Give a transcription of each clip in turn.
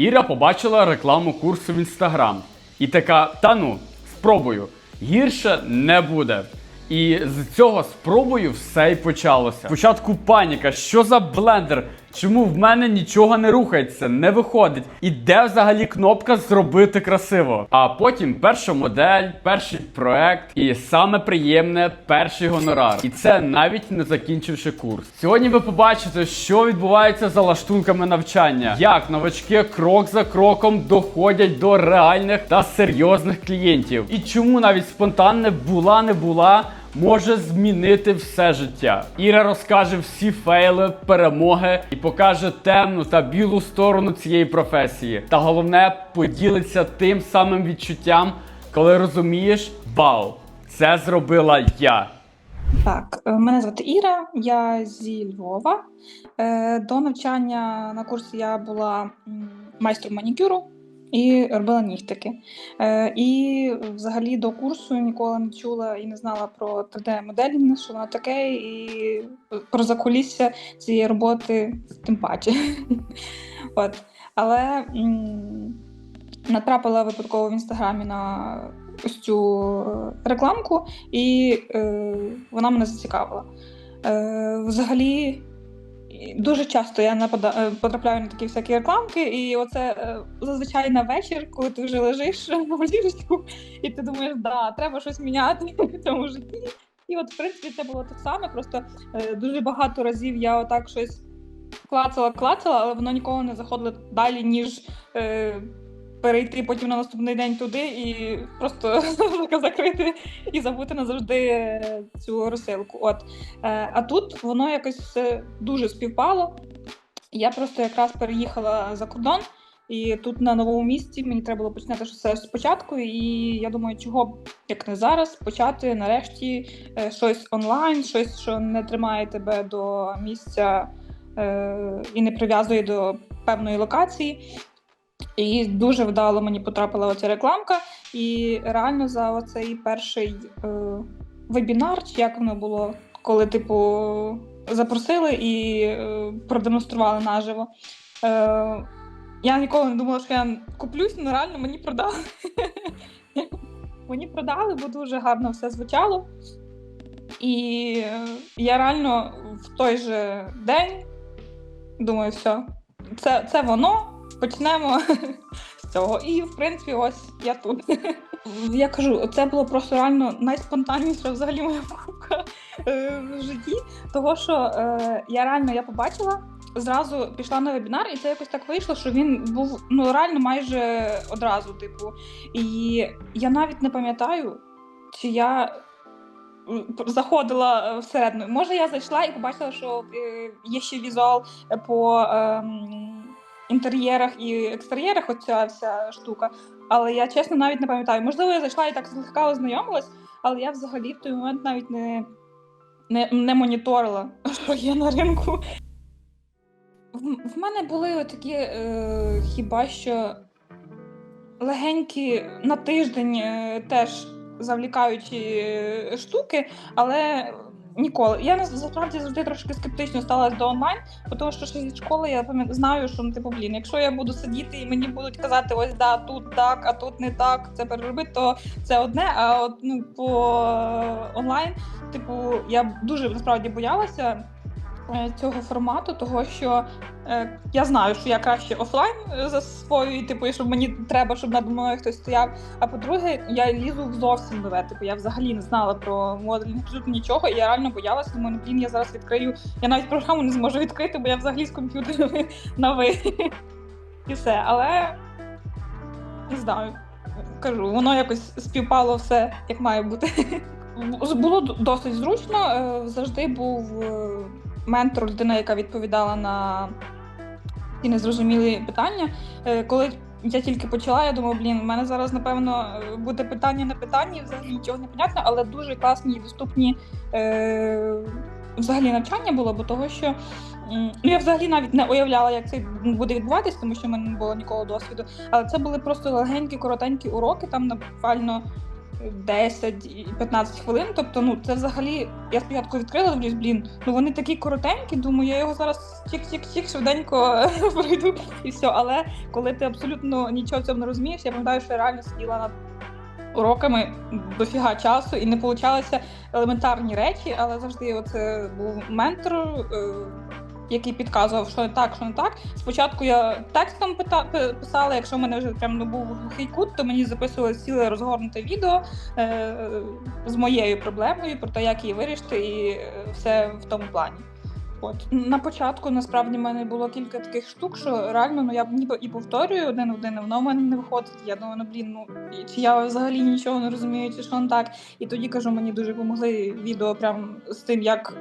Іра побачила рекламу курсу в інстаграм і така: та ну, спробую, гірше не буде. І з цього спробую все й почалося. Спочатку паніка, що за блендер? Чому в мене нічого не рухається, не виходить? І де взагалі кнопка зробити красиво? А потім перша модель, перший проект, і саме приємне перший гонорар. І це навіть не закінчивши курс. Сьогодні ви побачите, що відбувається за лаштунками навчання, як новачки крок за кроком доходять до реальних та серйозних клієнтів, і чому навіть спонтанне була не була може змінити все життя. Іра розкаже всі фейли, перемоги і покаже темну та білу сторону цієї професії. Та головне поділиться тим самим відчуттям, коли розумієш, вау, це зробила я. Так, е, мене звати Іра, я зі Львова. Е, До навчання на курсі я була майстром манікюру і робила нігтики. Е, І взагалі до курсу ніколи не чула і не знала про 3D-моделінг, що воно таке, і про закулісся цієї роботи тим паче. От. Але м, натрапила випадково в інстаграмі на ось цю е, рекламку, і е, вона мене зацікавила. Е, взагалі, дуже часто я напада- е, потрапляю на такі всякі рекламки, і оце е, зазвичай на вечір, коли ти вже лежиш в ліжечку, і ти думаєш, да, треба щось міняти в цьому житті. І от, в принципі, це було так само. Просто е, дуже багато разів я отак щось клацала, клацала, але воно ніколи не заходило далі, ніж перейти потім на наступний день туди і просто закрити і забути назавжди е, цю розсилку. От. Е, а тут воно якось все дуже співпало. Я просто якраз переїхала за кордон, і тут на новому місці мені треба було починати все спочатку. І я думаю, чого б як не зараз почати нарешті е, щось онлайн, щось, що не тримає тебе до місця і не прив'язує до певної локації. І дуже вдало мені потрапила оця рекламка. І реально за оцей перший е, вебінар, чи як воно було, коли, типу, запросили і е, продемонстрували наживо. Е, я ніколи не думала, що я куплюсь, але реально мені продали. Мені продали, бо дуже гарно все звучало. І е, я реально в той же день думаю, все, це, це воно. Почнемо з цього. І, в принципі, ось я тут. Я кажу, це було просто реально найспонтанніша взагалі моя покупка е, в житті. Того, що е, я реально я побачила, зразу пішла на вебінар, і це якось так вийшло, що він був ну реально майже одразу, типу. І я навіть не пам'ятаю, чи я. Заходила всередину. Може, я зайшла і побачила, що е, є ще візуал по ем, інтер'єрах і екстер'єрах, оця вся штука. Але я чесно навіть не пам'ятаю. Можливо, я зайшла і так злегка ознайомилась, але я взагалі в той момент навіть не, не, не моніторила, що є на ринку. В, мене були такі е, хіба що легенькі на тиждень е, теж завлікаючі е, штуки, але ніколи. Я насправді завжди трошки скептично сталася до онлайн, тому що ще зі школи я пам'ятаю, знаю, що ну, типу, блін, якщо я буду сидіти і мені будуть казати, ось да, тут так, а тут не так, це переробити, то це одне. А от ну по е, онлайн, типу, я дуже насправді боялася. Е, Цього формату, того що е, я знаю, що я краще офлайн е, засвоюю, типу, і щоб мені треба, щоб над мною хтось стояв. А по-друге, я лізу в зовсім нове. Типу, я взагалі не знала про моделінг абсолютно нічого, і я реально боялася. Думаю, ну, блін, я зараз відкрию. Я навіть програму не зможу відкрити, бо я взагалі з комп'ютерами на ви. І все. Але не знаю. Кажу, воно якось співпало все, як має бути. Було досить зручно. Завжди був ментор, людина, яка відповідала на ці незрозумілі питання. Е, Коли я тільки почала, я думала, блін, у мене зараз, напевно, буде питання на питанні, взагалі нічого не понятно, але дуже класні і доступні е, взагалі навчання було, бо того, що ну, я взагалі навіть не уявляла, як це буде відбуватись, тому що в мене не було ніколи досвіду. Але це були просто легенькі, коротенькі уроки, там буквально 10 і 15 хвилин. Тобто, ну це взагалі я спочатку відкрила, дивлюсь, блін, ну вони такі коротенькі, думаю, я його зараз чик-чик-чик швиденько пройду і все. Але коли ти абсолютно нічого в цьому не розумієш, я пам'ятаю, що я реально сиділа над уроками дофіга часу і не получалися елементарні речі, але завжди оце був ментор. Який підказував, що не так, що не так. Спочатку я текстом писала, якщо в мене вже прям ну, був глухий кут, то мені записували ціле розгорнуте відео е, з моєю проблемою про те, як її вирішити, і е, все в тому плані. От на початку насправді в мене було кілька таких штук, що реально ну я ніби і повторюю один в один, воно в мене не виходить. Я думаю, ну блін, ну чи я взагалі нічого не розумію, чи що не так. І тоді кажу, мені дуже допомогли відео прям з тим, як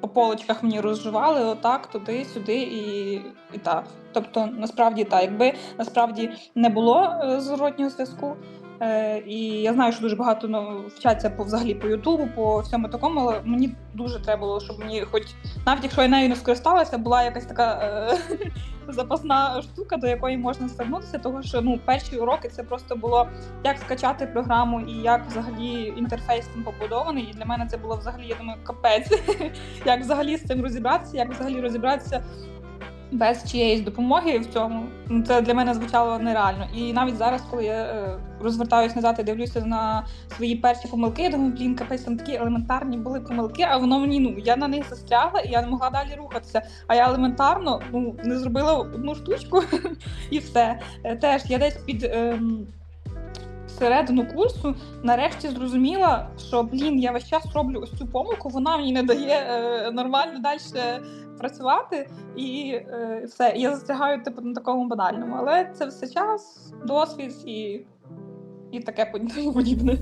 по полочках мені розживали, отак, туди, сюди і, і так. Тобто, насправді так, якби насправді не було е, зворотнього зв'язку. Е, і я знаю, що дуже багато ну, вчаться по взагалі по Ютубу, по всьому такому, але мені дуже треба було, щоб мені, хоч навіть якщо я нею не скористалася, була якась така е, запасна штука, до якої можна звернутися, тому що ну перші уроки це просто було як скачати програму і як взагалі інтерфейс там побудований. І для мене це було взагалі, я думаю, капець. як взагалі з цим розібратися, як взагалі розібратися. Без чиєїсь допомоги в цьому Ну, це для мене звучало нереально. І навіть зараз, коли я е, розвертаюсь назад і дивлюся на свої перші помилки, я думаю, блін, капець, там такі елементарні були помилки, а воно мені ну я на них застрягла і я не могла далі рухатися. А я елементарно ну не зробила одну штучку і все. Е, Теж я десь під. ем, Середину курсу нарешті зрозуміла, що блін, я весь час роблю ось цю помилку, вона мені не дає е, нормально далі працювати, і е, все. Я застрягаю типу на такому банальному. Але це все час, досвід і, і таке под- подібне.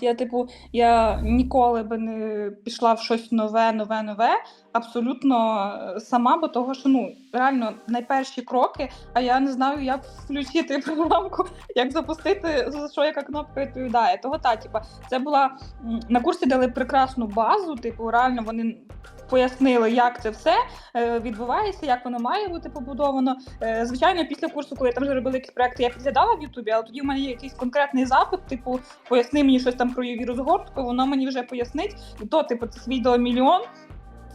Я, типу, я ніколи би не пішла в щось нове, нове, нове, абсолютно е, сама, бо того, що ну реально найперші кроки, а я не знаю, як включити програмку, як запустити, за що яка кнопка відповідає. Того та, типа, це була на курсі дали прекрасну базу, типу, реально вони пояснили, як це все е, відбувається, як воно має бути побудовано. Е, Звичайно, після курсу, коли там вже робили якісь проекти, я підглядала в Ютубі, але тоді в мене є якийсь конкретний запит, типу, поясни мені щось там про UV розгортку, воно мені вже пояснить. І то, типу, це свій мільйон.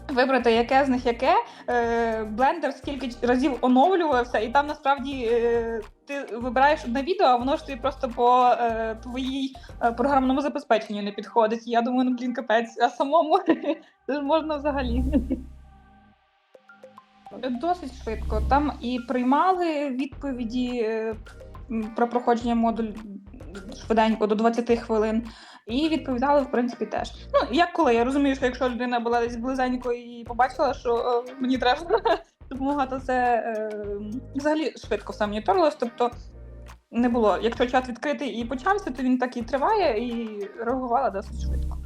Вибрати, яке з них яке, е, блендер скільки разів оновлювався, і там насправді е, ти вибираєш одне відео, а воно ж тобі просто по е, твоїй програмному забезпеченню не підходить. Я думаю, ну блін, капець, а самому це ж можна взагалі. Досить швидко. Там і приймали відповіді про проходження модуль швиденько до 20 хвилин. І відповідали, в принципі, теж. Ну, як коли я розумію, що якщо людина була десь близенько і побачила, що е, мені треба допомога, то це е, взагалі швидко все моніторилось. Тобто не було. Якщо чат відкритий і почався, то він так і триває, і реагувала досить швидко.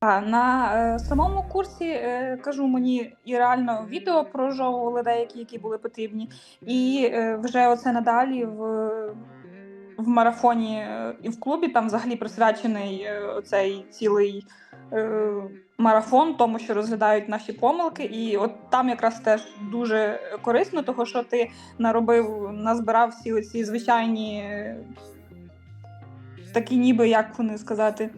А на е, самому курсі е, кажу, мені і реально відео прожовували деякі, які були потрібні, і е, вже оце надалі в, в марафоні е, і в клубі там взагалі присвячений цей цілий е, марафон, тому що розглядають наші помилки. І от там якраз теж дуже корисно, того що ти наробив, назбирав всі ці звичайні е, такі, ніби як вони сказати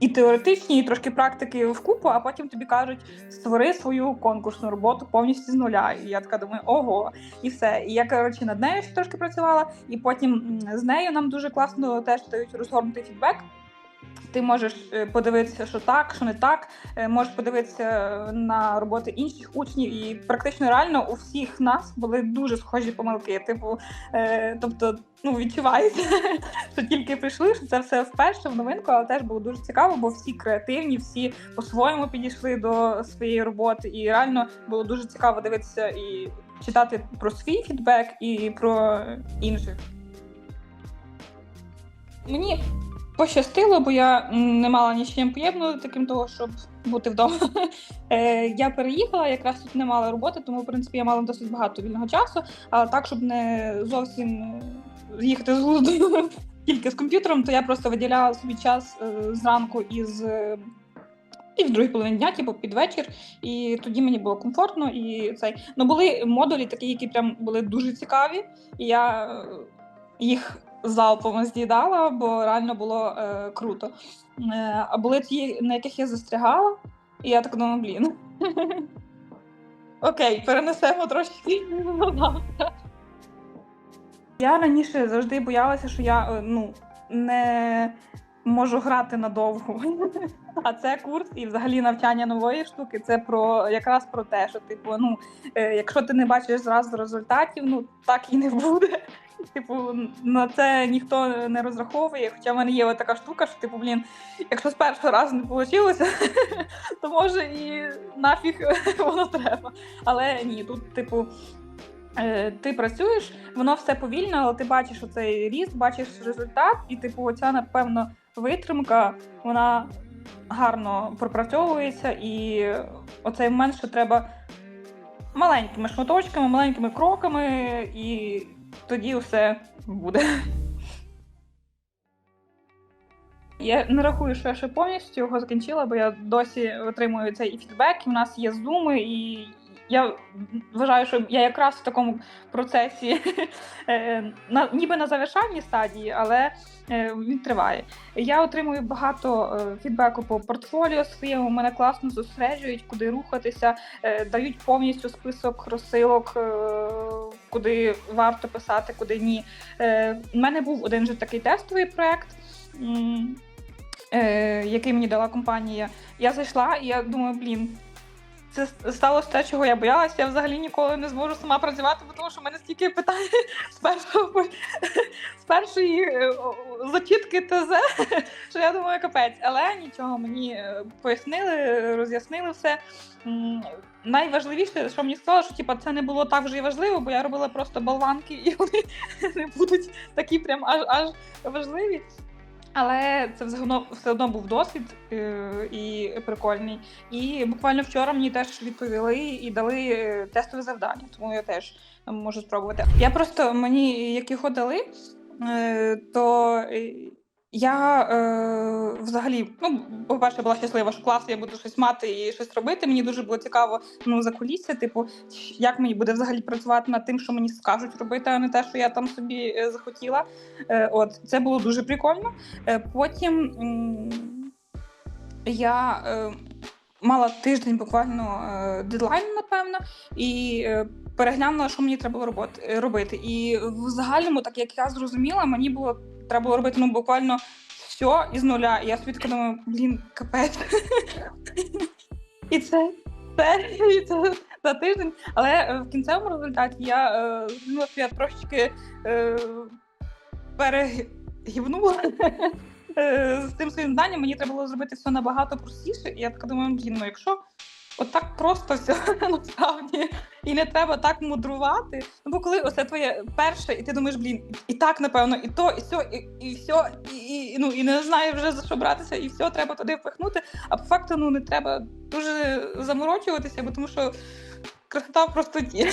і теоретичні, і трошки практики вкупу, а потім тобі кажуть, створи свою конкурсну роботу повністю з нуля. І я така думаю, ого, і все. І я коротше над нею ще трошки працювала, і потім з нею нам дуже класно теж дають розгорнутий фідбек. Ти можеш е, подивитися, що так, що не так. е, Можеш подивитися на роботи інших учнів, і практично реально у всіх нас були дуже схожі помилки. Типу, е, тобто, ну відчувається, що тільки прийшли, що це все вперше в новинку, але теж було дуже цікаво, бо всі креативні, всі по-своєму підійшли до своєї роботи, і реально було дуже цікаво дивитися і читати про свій фідбек і про інших. Мені пощастило, бо я не мала нічим поєднувати, таким того, щоб бути вдома. Е, Я переїхала, якраз тут не мала роботи, тому в принципі я мала досить багато вільного часу. Але так, щоб не зовсім е, з'їхати з глузду тільки з комп'ютером, то я просто виділяла собі час е, зранку із. І в другій половині дня, типу, під вечір, і тоді мені було комфортно. І цей ну були модулі, такі, які прям були дуже цікаві. І я їх залпом з'їдала, бо реально було е, круто. Е, а були ті, на яких я застрягала, і я так думаю, блін. Окей, перенесемо трошки. Я раніше завжди боялася, що я е, ну, не можу грати надовго. А це курс і взагалі навчання нової штуки це про якраз про те, що типу, ну е, якщо ти не бачиш зразу результатів, ну так і не буде. Типу, на це ніхто не розраховує. Хоча в мене є така штука, що типу, блін, якщо з першого разу не вийшло, то може і нафіг воно треба. Але ні, тут, типу, е, ти працюєш, воно все повільно, але ти бачиш оцей ріст, бачиш результат, і типу, оця, напевно, витримка, вона гарно пропрацьовується, і оцей момент, що треба маленькими шматочками, маленькими кроками, і тоді все буде. Я не рахую, що я ще повністю його закінчила, бо я досі отримую цей фідбек. в нас є зуми, і я вважаю, що я якраз в такому процесі е, на ніби на завершальній стадії, але е, він триває. Я отримую багато е, фідбеку по портфоліо своєму. Мене класно зосереджують, куди рухатися, дають повністю список розсилок, куди варто писати, куди ні. Е, У мене був один же такий тестовий проєкт, е, Який мені дала компанія, я зайшла і я думаю, блін, це сталося те, чого я боялася. Я взагалі ніколи не зможу сама працювати, бо тому що в мене стільки питань з першого з першої е, зачітки ТЗ, що я думаю, капець. Але нічого мені е, пояснили, роз'яснили все. Найважливіше, що мені сказали, що типа це не було так вже і важливо, бо я робила просто болванки, і вони не будуть такі прям аж аж важливі. Але це все одно, був досвід е, і прикольний. І буквально вчора мені теж відповіли і дали е, тестове завдання, тому я теж можу спробувати. Я просто мені як його дали, е, то я е, взагалі, ну, по-перше, була щаслива, що клас, я буду щось мати і щось робити. Мені дуже було цікаво ну, за кулісся, типу, як мені буде взагалі працювати над тим, що мені скажуть робити, а не те, що я там собі е, захотіла. Е, от, це було дуже прикольно. Е, Потім м, я е, мала тиждень буквально е, дедлайн, напевно, і е, переглянула, що мені треба було е, робити. І в загальному, так як я зрозуміла, мені було треба було робити ну, буквально все із нуля. І я собі думаю, блін, капець. І це за тиждень. Але е, в кінцевому результаті я е, ну, я трошечки е, перегівнула е, з тим своїм знанням. Мені треба було зробити все набагато простіше. І я така думаю, блін, ну якщо отак просто все насправді і не треба так мудрувати. Ну бо коли оце твоє перше, і ти думаєш, блін, і так напевно, і то, і все, і, і все, і, і, ну і не знаю вже за що братися, і все треба туди впихнути. А по факту ну не треба дуже заморочуватися, бо тому що красота в простоті,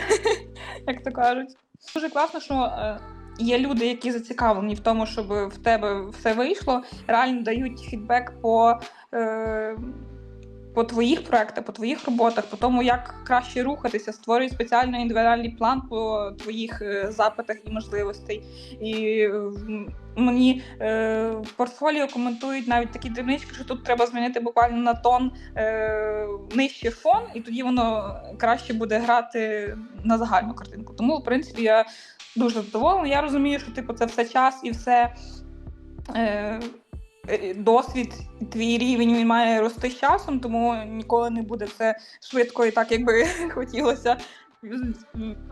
як то кажуть. Дуже класно, що. е, Є люди, які зацікавлені в тому, щоб в тебе все вийшло, реально дають фідбек по, е, по твоїх проектах, по твоїх роботах, по тому, як краще рухатися, створюють спеціальний індивідуальний план по твоїх е, запитах і можливостей. І е, мені е, портфоліо коментують навіть такі дрібнички, що тут треба змінити буквально на тон е, нижче фон, і тоді воно краще буде грати на загальну картинку. Тому, в принципі, я дуже задоволена. Я розумію, що типу це все час і все. Е, Досвід, твій рівень він має рости з часом, тому ніколи не буде все швидко і так, як би хотілося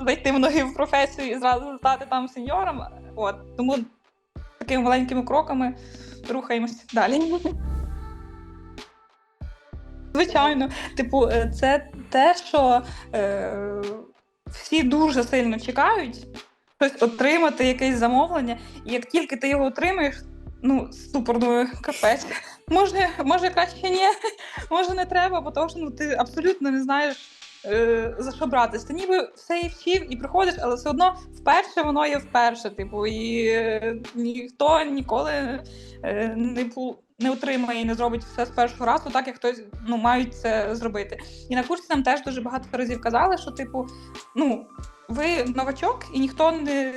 зайти в ноги в професію і зразу стати там сеньором. От тому такими маленькими кроками рухаємось далі. Звичайно, типу, е, це те, що е, всі дуже сильно чекають щось отримати, якесь замовлення, і як тільки ти його отримаєш, ну, ступор, думаю, капець. Може, може краще ні, може не треба, бо того, що ну, ти абсолютно не знаєш, е, за що братись. Ти ніби все і вчив і приходиш, але все одно вперше воно є вперше. Типу, і е, ніхто ніколи е, не, пу- не отримає і не зробить все з першого разу, так як хтось ну, мають це зробити. І на курсі нам теж дуже багато разів казали, що, типу, ну, ви новачок, і ніхто не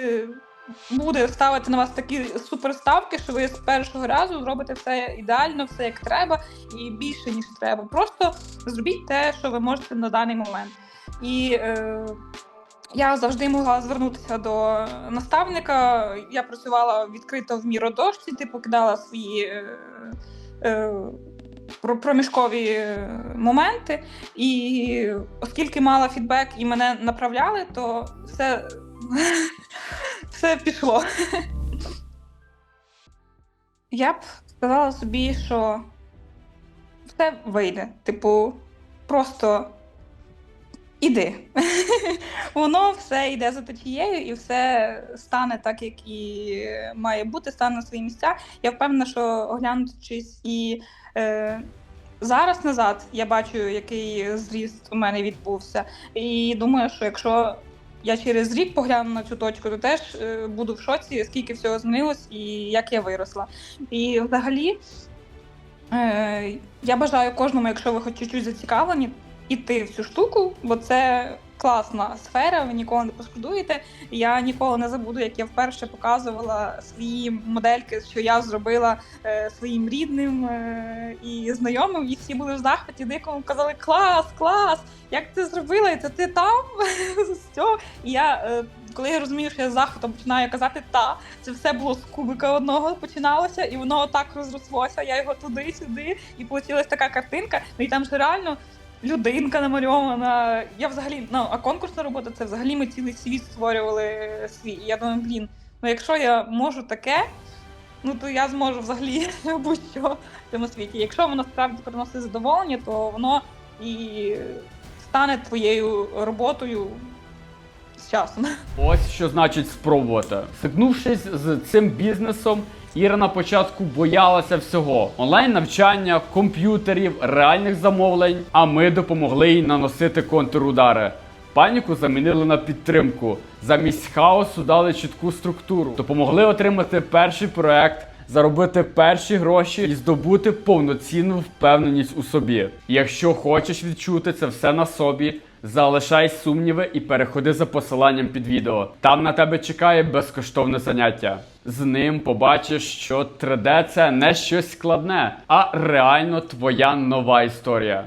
буде ставити на вас такі суперставки, що ви з першого разу зробите все ідеально, все як треба, і більше ніж треба. Просто зробіть те, що ви можете на даний момент. І е, я завжди могла звернутися до наставника. Я працювала відкрито в міродошці, типу кидала свої е, е, проміжкові е, моменти. І оскільки мала фідбек і мене направляли, то все, все пішло. Я б сказала собі, що все вийде. Типу, просто іди. Воно все йде за течією і все стане так, як і має бути, стане на свої місця. Я впевнена, що оглянувшись і е, зараз назад, я бачу, який зріст у мене відбувся. І думаю, що якщо я через рік погляну на цю точку, то теж е, буду в шоці, скільки всього змінилось і як я виросла. І взагалі. Е, я бажаю кожному, якщо ви хоч чуть-чуть зацікавлені, іти в цю штуку, бо це класна сфера, ви ніколи не пошкодуєте. Я ніколи не забуду, як я вперше показувала свої модельки, що я зробила е, своїм рідним е, і знайомим, і всі були в захваті, дикому казали клас, клас! Як ти зробила? І це ти там? І я, е, коли я розумію, що я з захватом починаю казати та, це все було з кубика одного починалося, і воно отак розрослося. Я його туди-сюди, і вийшла така картинка. Ну і там ж реально людинка намальована. Я взагалі, ну а конкурсна робота це взагалі ми цілий світ створювали свій. Я думаю, блін, ну якщо я можу таке, ну то я зможу взагалі будь-що в цьому світі. Якщо воно справді приносить задоволення, то воно і стане твоєю роботою з часом. Ось що значить спробувати. Стикнувшись з цим бізнесом, Іра на початку боялася всього: онлайн навчання, комп'ютерів, реальних замовлень. А ми допомогли їй наносити контрудари. Паніку замінили на підтримку. Замість хаосу дали чітку структуру. Допомогли отримати перший проект, заробити перші гроші і здобути повноцінну впевненість у собі. Якщо хочеш відчути це все на собі, залишай сумніви і переходи за посиланням під відео. Там на тебе чекає безкоштовне заняття. З ним побачиш, що 3D це не щось складне, а реально твоя нова історія.